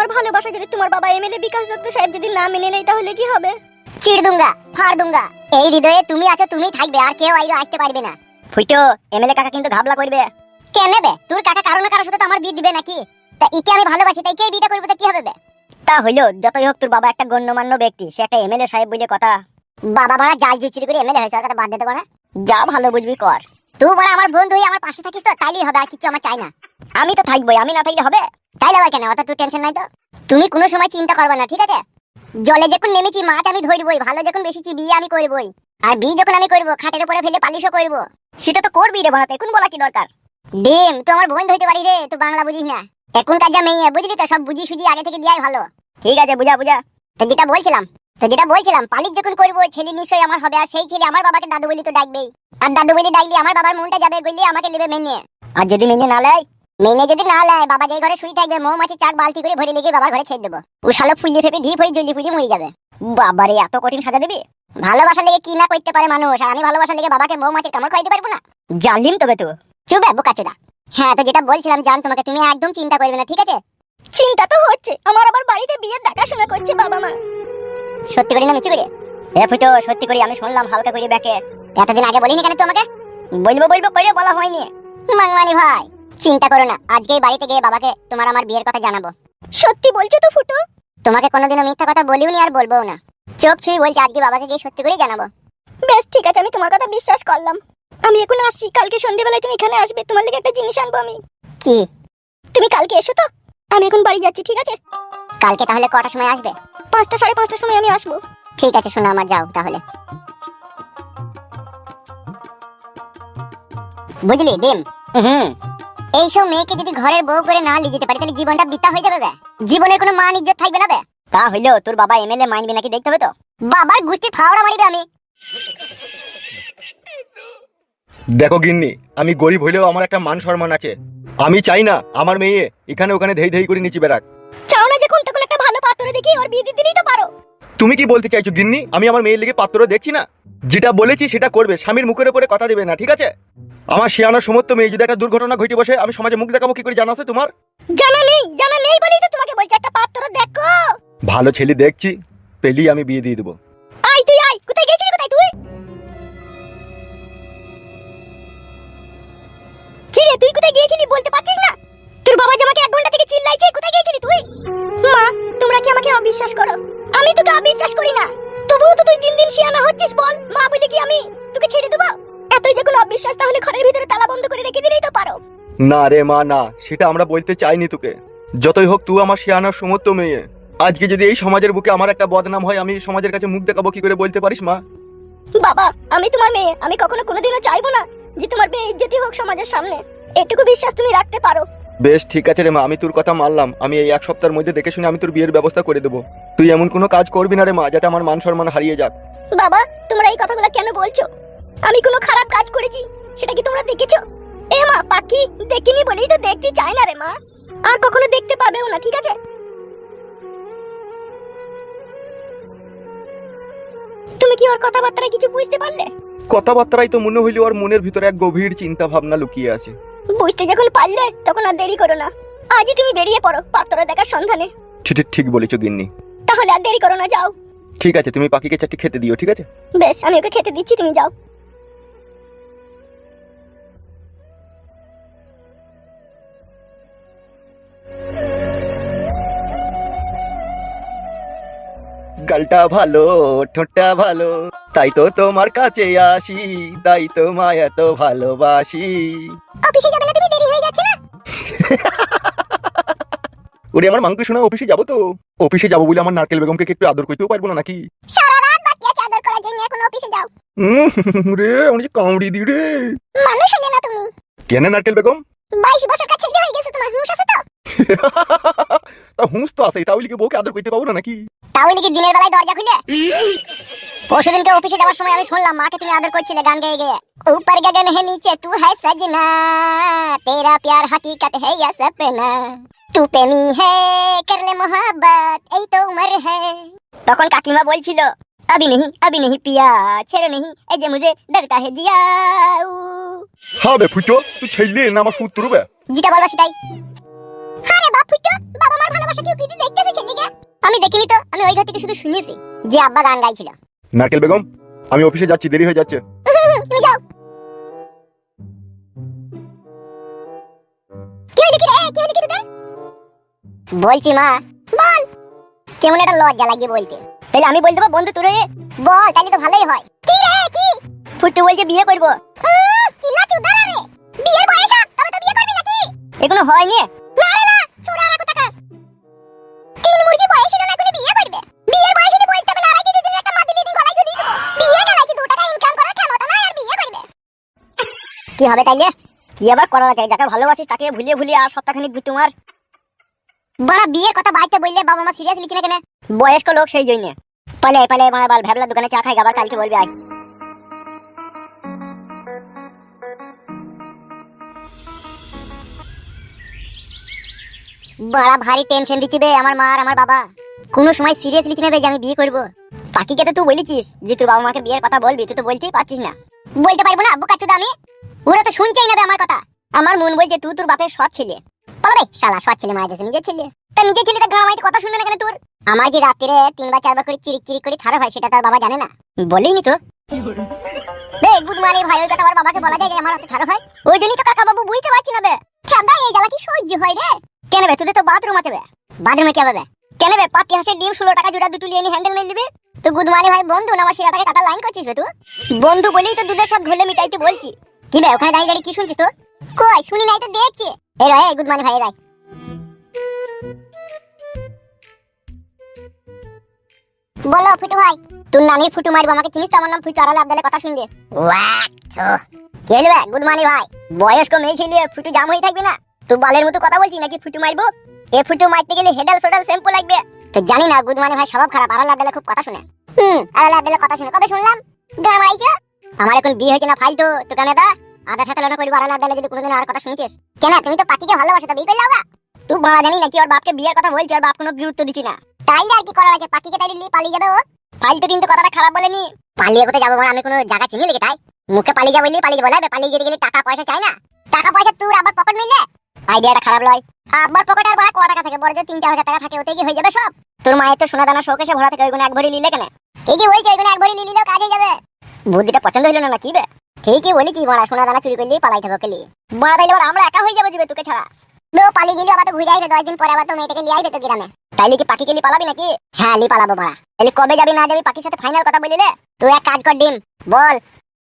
আমার ভালোবাসা যদি তোমার বাবা এমএলএ বিকাশ দত্ত সাহেব যদি না মেনে নেয় তাহলে কি হবে? চিড় দুঙ্গা ফাড় দুঙ্গা এই হৃদয়ে তুমি আছো তুমি থাকবে আর কেউ আইরো আসতে পারবে না। ফুটো এমএলএ কাকা কিন্তু ঘাবলা করবে। কে নেবে? তোর কাকা কারও না কারোর সাথে তো আমার বিয়ে দিবে নাকি? তা ইকে আমি ভালোবাসি তাই কে বিয়েটা করব তা কি হবে বে? তা হইল যতই হোক তোর বাবা একটা গণ্যমান্য ব্যক্তি সে একটা এমএলএ সাহেব বলে কথা। বাবা মারা জাল জুচুরি করে এমএলএ হয়েছে কথা বাদ দিতে পারে যা ভালো বুঝবি কর। তুই বড় আমার বন্ধু হয়ে আমার পাশে থাকিস তো তাইলেই হবে আর কিছু আমার চাই না। আমি তো থাকবোই আমি না থাকলে হবে? তাইলে আবার কেন? অত তুই টেনশন নাই তো? তুমি কোনো সময় চিন্তা করবে না, ঠিক আছে? জলে যখন নেমেছি, মাছ আমি ধরবই, ভালো যখন বেশিছি বিয়ে আমি করবই। আর বিয়ে যখন আমি করব, খাটের উপরে ফেলে পালিশও করব। সেটা তো করবি রে বানাতে এখন বলা কি দরকার? ডিম, তো আমার বোন ধরতে পারি রে, তুই বাংলা বুঝিস না। এখনকার যা মেয়ে, বুঝলি তো, সব বুঝি সুঝি আগে থেকে দেওয়াই ভালো। ঠিক আছে, বুঝা বুঝা। তো যেটা বলছিলাম, তো যেটা বলছিলাম, পালিশ যখন করব, ছেলে নিশ্চয়ই আমার হবে, আর সেই ছেলে আমার বাবাকে দাদু বলি তো ডাকবেই। আর দাদু বলি ডাকলি আমার বাবার মনটা যাবে বললি আমাকে নেবে মেনে। আর যদি মেনে না লেয় মেনে যদি না লেয় বাবা যেই ঘরে শুই থাকবে মৌমাছি চার বালতি করে ভরে লেগে বাবার ঘরে ছেড়ে দেবো। ও শালো ফুলিয়ে ফেপে ঢিপ হয়ে জলি ফুলি মরে যাবে। বাবারে এত কঠিন সাজা দিবি? ভালোবাসা লেগে কি না করতে পারে মানুষ আর আমি ভালোবাসা লেগে বাবাকে মৌমাছির কামড় খাইতে পারব না? জালিম তবে তো। চুপ বোকা চোদা। হ্যাঁ তো যেটা বলছিলাম জান তোমাকে তুমি একদম চিন্তা করবে না ঠিক আছে? চিন্তা তো হচ্ছে আমার আবার বাড়িতে বিয়ের দেখাশোনা করছে বাবা মা। সত্যি করে না মিচি করে? এ ফুটো সত্যি করে আমি শুনলাম হালকা করে ব্যাকে। এতদিন আগে বলিনি কেন তোমাকে? বলব বলব করে বলা হয়নি। মাংমানি ভাই। চিন্তা করো না আজকেই বাড়িতে গিয়ে বাবাকে তোমার আমার বিয়ের কথা জানাব। সত্যি বলছো তো ফুটো? তোমাকে কোনোদিনও মিথ্যা কথা বলিওনি আর বলব না। চোখ ছুঁই বলছে আজকে বাবাকে গিয়ে সত্যি করেই জানাব। বেশ ঠিক আছে আমি তোমার কথা বিশ্বাস করলাম। আমি এখন আসছি কালকে সন্ধ্যেবেলায় তুমি এখানে আসবে তোমার লেগে একটা জিনিস আনব আমি। কি? তুমি কালকে এসো তো আমি এখন বাড়ি যাচ্ছি ঠিক আছে? কালকে তাহলে কটার সময় আসবে? পাঁচটা সাড়ে পাঁচটার সময় আমি আসব। ঠিক আছে শোনো আমার যাও তাহলে। বুঝলি ডিম? হুম। এইসব মেয়েকে যদি ঘরের বউ করে না লিয়ে যেতে পারি তাহলে জীবনটা বৃথা হয়ে যাবে বে। জীবনের কোনো মান ইজ্জত থাকবে না বে। তা হইল তোর বাবা এমএলএ মাইনবি নাকি দেখতে হবে তো? বাবার গোষ্ঠী ফাওড়া মারিবে আমি। দেখো গিন্নি আমি গরিব হইলেও আমার একটা মান সম্মান আছে। আমি চাই না আমার মেয়ে এখানে ওখানে ধেই ধেই করে নিচে বেড়াক। চাও না যে যখন তখন একটা ভালো পাত্রে দেখি ওর বিয়ে দিয়ে দিলেই তো পারো। তুমি কি বলতে চাইছো গিন্নি? আমি আমার মেয়ের লিগে পাত্র দেখছি না। যেটা বলেছি সেটা করবে। স্বামীর মুখের উপরে কথা দেবে না ঠিক আছে? আমার শিয়ানোর সমস্ত মেয়ে যদি একটা দুর্ঘটনা ঘটে বসে আমি সমাজে মুখ দেখাবো কি করে জানা আছে তোমার? জানা নেই জানা নেই বলেই তো তোমাকে বলছি একটা পাত্র দেখো। ভালো ছেলে দেখছি পেলি আমি বিয়ে দিয়ে দেবো। আমি তোকে অবিশ্বাস করি না। তবুও তো তুই দিন দিন শিয়ানা হচ্ছিস বল মা বলে কি আমি তোকে ছেড়ে দেবো? এতই যখন অবিশ্বাস তাহলে ঘরের ভিতরে তালা বন্ধ করে রেখে দিলেই তো পারো। না রে মা না সেটা আমরা বলতে চাইনি তোকে। যতই হোক তুই আমার শিয়ানোর সমস্ত মেয়ে। আজকে যদি এই সমাজের বুকে আমার একটা বদনাম হয় আমি সমাজের কাছে মুখ দেখাবো কি করে বলতে পারিস মা? বাবা আমি তোমার মেয়ে। আমি কখনো কোনোদিনও চাইব না যে তোমার মেয়ে ইজ্জতি হোক সমাজের সামনে। এটুকু বিশ্বাস তুমি রাখতে পারো। বেশ ঠিক আছে রে মা আমি তোর কথা মানলাম। আমি এই এক সপ্তাহের মধ্যে দেখে শুনে আমি তোর বিয়ের ব্যবস্থা করে দেবো। তুই এমন কোনো কাজ করবি না রে মা যাতে আমার মান সম্মান হারিয়ে যাক। বাবা তোমরা এই কথাগুলো কেন বলছো? আমি কোনো খারাপ কাজ করেছি? সেটা কি তোমরা দেখেছ? এ মা পাখি দেখিনি বলেই তো দেখতে চায় না রে মা। আর কখনো দেখতে পাবেও না ঠিক আছে? তুমি কি ওর কথাবার্তা কিছু বুঝতে পারলে? কথাবার্তায় তো মনে হইল ওর মনের ভিতরে এক গভীর চিন্তা ভাবনা লুকিয়ে আছে। বুঝতে যখন পারলে তখন আর দেরি করো না। আজই তুমি বেরিয়ে পড়ো পাত্র দেখার সন্ধানে। ঠিক ঠিক- ঠিক বলেছ গিন্নি। তাহলে আর দেরি করো না যাও। ঠিক আছে তুমি পাখিকে চারটি খেতে দিও ঠিক আছে? বেশ আমি ওকে খেতে দিচ্ছি তুমি যাও। গালটা ভালো ঠোঁটটা ভালো তাই তো তোমার কাছে আসি তাই তো মায়া তো ভালোবাসি। অফিসে যাবে না তুমি দেরি হয়ে যাচ্ছে না? ওরে আমার মাংস শোনা অফিসে যাব তো। অফিসে যাব বলে আমার নারকেল বেগমকে একটু আদর করতেও পারব না নাকি? সারা রাত বাকি আছে আদর করার জন্য এখন অফিসে যাও। রে অনেক কামড়ি দি রে। মানুষ হলে না তুমি। কেন নারকেল বেগম? বাইশ বছর কাছে হয়ে গেছে তোমার হুঁশ আছে তো? তা তো আছে তাহলে কি বউকে আদর করতে পাবো না নাকি? তাহলে কি দিনের বেলায় দরজা খুলে? পরশুদিনকে অফিসে যাওয়ার সময় আমি শুনলাম মাকে তুমি আদর করছিলে গান গেয়ে গেয়ে। ऊपर गगन है नीचे तू है सजना तेरा प्यार हकीकत है या सपना तू प्रेमी है कर ले मोहब्बत এই তো उम्र है তখন কাকিমা বলছিল আবি নেহি আবি নেহি পিয়া ছেড়ে নেহি এই যে মুঝে ডরতা হে জিয়া উ। হবে ফুটো তুই ছেলে না আমার পুত্র বে যেটা বলবা সেটাই আরে বাপ ফুটো বাবা মার ভালোবাসা কি উকিতি দেখতে আমি দেখিনি তো আমি ওই ঘর থেকে শুধু শুনেছি যে আব্বা গান গাইছিল নারকেল বেগম আমি অফিসে যাচ্ছি দেরি হয়ে যাচ্ছে তুমি বলছি মা, বল। কেমন একটা লজ্জা লাগে বলতে। তাহলে আমি বলতে পারব বন্ধু হয়ে? বল তাহলে তো ভালোই হয়। কি রে, কি? ফুটু বলছে বিয়ে করব। কি লাচু দাঁড়া রে। বিয়ের বয়স তবে তো বিয়ে করবি নাকি? এখনও হয়নি। না রে, না, ছোড়া রাখো টাকা তিন মুরগি বয়স হলো না করে বিয়ে করবে। বিয়ের বয়স হলে বলতে হবে না আড়াই কেজির একটা মাদুলি দিন গলায় ঝুলিয়ে দেবো। বিয়ে গেলে কি দু টাকা ইনকাম করার ক্ষমতা নাই, আর বিয়ে করবে। কি হবে তাইলে? কি আবার করা যায়? যাকে ভালোবাসিস তাকে ভুলিয়ে ভুলিয়ে আর সপ্তাহখানিক ঘুরতে মার। বড়, বিয়ের কথা বাইতে বললে বাবা মা সিরিয়াস লিখি না কেন? বয়স্ক লোক সেই জন্য। পালে পালে মানে বাল, ভ্যাবলা দোকানে চা খাই আবার কালকে বলবে, আয়। বড়া, ভারী টেনশন দিচ্ছি বে আমার মা আর আমার বাবা। কোনো সময় সিরিয়াস লিখি নেবে যে আমি বিয়ে করব। পাখিকে তো তুই বলেছিস যে তোর বাবা মাকে বিয়ের কথা বলবি, তুই তো বলতেই পারছিস না। বলতে পারব না বোকা চুদা আমি। ওরা তো শুনছেই না আমার কথা। আমার মন বলছে তুই তোর বাপের সৎ ছেলে। পালাবে, শালা, সৎ ছেলে মায়ের কাছে নিজের ছেলে। তা নিজের ছেলে তা গাঁ কথা শুনবে না কেন তোর? আমার যে রাত্রিরে তিনবার চারবার করে চিরিক চিরিক করে খারাপ হয়, সেটা তার বাবা জানে না। বলিনি তো? বে গুড মর্নিং ভাই বাবাকে বলা যায় আমার হয়। ওই জন্যই তো কাকা বাবু না বে। এই কি সহ্য হয় রে? কেন বে তো বাথরুম আছে বে। বাথরুমে কি হবে কেন বে, পাতি হাঁসের ডিম ষোলো টাকা জোড়া দুটো লিয়ে হ্যান্ডেল মেরে তো গুড মর্নিং ভাই, বন্ধু আমার কাটা লাইন করছিস বে তুই? বন্ধু বলেই তো দুধের সব ঘোলে মিটাইতে বলছি। কি বে ওখানে দাঁড়িয়ে দাঁড়িয়ে কি শুনছিস তো কই, শুনি নাই তো, দেখছি। এই রে গুড মর্নিং ভাই রাই বলো, ফুটু ভাই, তোর নানির ফুটু, মারবো, আমাকে চিনিস তো? আমার নাম ফুটু আড়ালে আবদালে কথা শুনলে খেলবে গুড মর্নিং ভাই। বয়স্ক মেয়ে ছেলে, ফুটু জাম হয়ে থাকবে না? তুই বালের মতো কথা বলছিস নাকি ফুটু মারবো? এ ফুটু মারতে গেলে হেডাল, সোডাল, শ্যাম্পু লাগবে। তো জানি না গুড মর্নিং ভাই, স্বভাব খারাপ আড়ালে আবদালে খুব কথা শুনে। হুম আড়ালে আবদালে কথা শুনে। কবে শুনলাম? গামাইছো আমার এখন বিয়ে হয়েছে না ফালতু, তো কেন দা আধা খাতা লোনা করি আড়ালে আবদালে যদি কোনোদিন আর কথা শুনেছিস? কেন? তুমি তো পাখিকে ভালোবাসো, তো বিয়ে করলে হবে? তুই বাড়া জানি নাকি ওর বাপকে বিয়ের কথা বলছে ওর বাপ কোনো গুরুত্ব দিচ্ছি না। তাইলে আর কি করার আছে? পাখিকে তাইলে নিয়ে পালিয়ে যাবে ও। ফালতু কিন্তু কথাটা খারাপ বলেনি। পালিয়ে কোথায় যাব আমি কোনো জায়গা চিনি লেগে তাই? মুখে পালিয়ে যাব পালিয়ে বলাবে পালিয়ে যেতে গেলে টাকা পয়সা চাই না। টাকা পয়সা তোর আবার পকেট মিললে আইডিয়াটা খারাপ লয়। আবার পকেটে আর বড় ক টাকা থাকে? বড় যে তিন চার হাজার টাকা থাকে ওতে কি হয়ে যাবে সব। তোর মায়ের তো সোনা দানা শোকেশে ভরা থেকে, ওইগুলো এক ভরি নিলে কেন? ঠিকই বলছে ওইগুলো এক ভরি নিলেও কাজ হয়ে যাবে। বুদ্ধিটা পছন্দ হইল না কি বে? ঠিকই বলেছি, বড়া সোনা দানা চুরি করলেই পালাই থাকব কেলি। বড়া তাইলে আমরা একা হয়ে যাব দিবে তোকে ছাড়া। নো পালিয়ে গেলে, আবার তো ঘুরে আসবে দশ দিন পরে আবার তো মেয়েটাকে নিয়ে আসবে তো গ্রামে। তাইলে কি পাখি কেলি পালাবি নাকি? হ্যাঁ লি পালাবো বড়া। তাহলে কবে যাবি, না যাবি, পাখির সাথে ফাইনাল কথা বলিলে? তুই এক কাজ কর, ডিম, বল।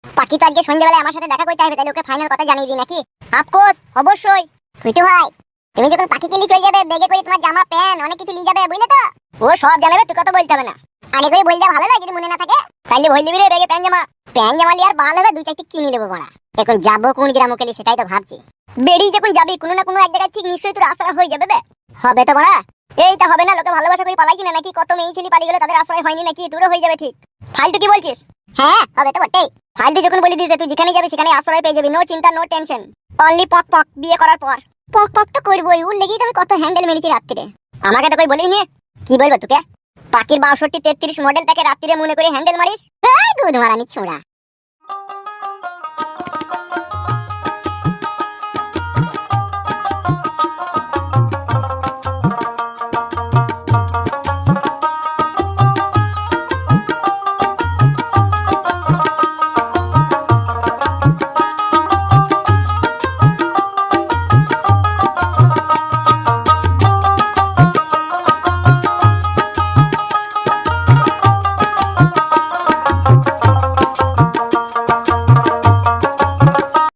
পাখি তো আজকে সন্ধ্যেবেলায় আমার সাথে দেখা করতে হবে তাহলে ওকে ফাইনাল কথা জানিয়ে দিই নাকি? আফকোর্স অবশ্যই। ফুটু ভাই, তুমি যখন পাখি কেলি চলে যাবে বেগে করে তোমার জামা, প্যান্ট, অনেক কিছু নিয়ে যাবে, বুঝলে তো? ও সব জানাবে তুই কত বলতে হবে না। আগে করে বললে ভালো লাগে যদি মনে না থাকে। তাইলে বই দিবি রে বেগে প্যান্ট জামা। প্যান্ট জামা আর ভালো হবে দুই চারটি কিনে নেব বড়া এখন যাব কোন গ্রাম কেলি সেটাই তো ভাবছি। বেরিয়ে যখন যাবি, কোনো না কোনো এক জায়গায় ঠিক নিশ্চয়ই তোর আশ্রয় হয়ে যাবে বে। হবে তো বড়া। এইটা হবে না, লোকে ভালোবাসা করে পালাই কিনা নাকি? কত মেয়ে ছেলে পালিয়ে গেলে, তাদের আশ্রয় হয়নি নাকি? তোরও হয়ে যাবে ঠিক। ফালতু কি বলছিস? হ্যাঁ হবে তো বটেই। ফালতু যখন বলে দিয়েছে তুই যেখানে যাবি, সেখানে আশ্রয় পেয়ে যাবি। নো চিন্তা নো টেনশন অনলি পক পক, বিয়ে করার পর। পক পক তো করবোই, ওর লেগেই তো কত হ্যান্ডেল মেরেছি রাত্রিরে। আমাকে তো কই বলেই বলিনি কি বলব তোকে? পাখির বাষট্টি তেত্রিশ মডেল তাকে রাত্রিরে মনে করে হ্যান্ডেল মারিস? এই দুধ মারানি ছোঁড়া।